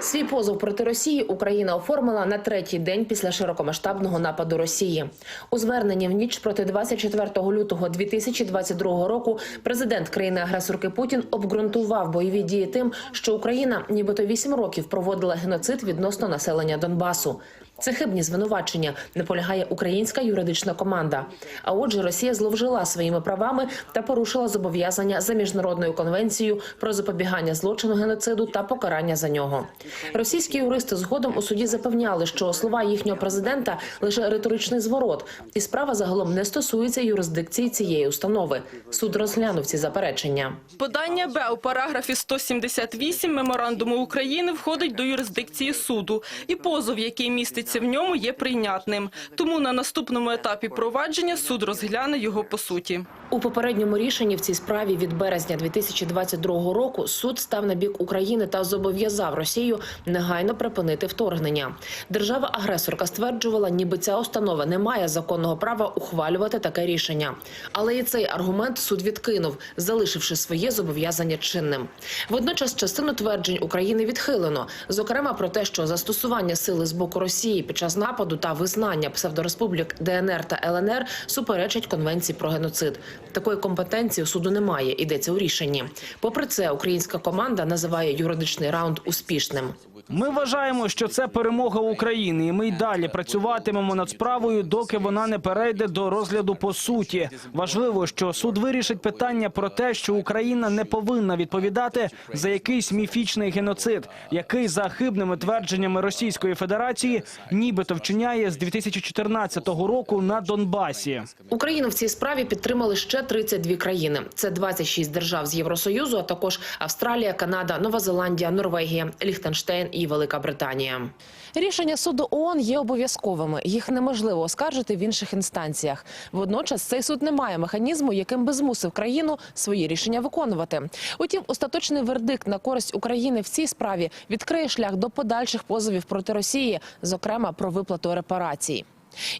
Свій позов проти Росії Україна оформила на третій день після широкомасштабного нападу Росії. У зверненні в ніч проти 24 лютого 2022 року президент країни-агресорки Путін обґрунтував бойові дії тим, що Україна нібито вісім років проводила геноцид відносно населення Донбасу. Це хибні звинувачення, наполягає українська юридична команда. А отже, Росія зловжила своїми правами та порушила зобов'язання за міжнародною конвенцією про запобігання злочину геноциду та покарання за нього. Російські юристи згодом у суді запевняли, що слова їхнього президента лише риторичний зворот, і справа загалом не стосується юрисдикції цієї установи. Суд розглянув ці заперечення. Подання Б у параграфі 178 меморандуму України входить до юрисдикції суду, і позов, який міститься в ньому, є прийнятним. Тому на наступному етапі провадження суд розгляне його по суті. У попередньому рішенні в цій справі від березня 2022 року суд став на бік України та зобов'язав Росію негайно припинити вторгнення. Держава-агресорка стверджувала, ніби ця установа не має законного права ухвалювати таке рішення. Але і цей аргумент суд відкинув, залишивши своє зобов'язання чинним. Водночас частину тверджень України відхилено, зокрема про те, що застосування сили з боку Росії під час нападу та визнання псевдореспублік ДНР та ЛНР суперечать конвенції про геноцид. Такої компетенції у суду немає. Йдеться у рішенні. Попри це, українська команда називає юридичний раунд успішним. Ми вважаємо, що це перемога України, і ми й далі працюватимемо над справою, доки вона не перейде до розгляду по суті. Важливо, що суд вирішить питання про те, що Україна не повинна відповідати за якийсь міфічний геноцид, який за хибними твердженнями Російської Федерації нібито вчиняє з 2014 року на Донбасі. Україну в цій справі підтримали ще 32 країни. Це 26 держав з Євросоюзу, а також Австралія, Канада, Нова Зеландія, Норвегія, Ліхтенштейн і Велика Британія. Рішення суду ООН є обов'язковими. Їх неможливо оскаржити в інших інстанціях. Водночас цей суд не має механізму, яким би змусив країну свої рішення виконувати. Утім, остаточний вердикт на користь України в цій справі відкриє шлях до подальших позовів проти Росії, зокрема про виплату репарацій.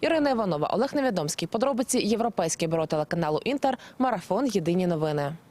Ірина Іванова, Олег Невідомський. Подробиці Європейське бюро телеканалу Інтер. Марафон. Єдині новини.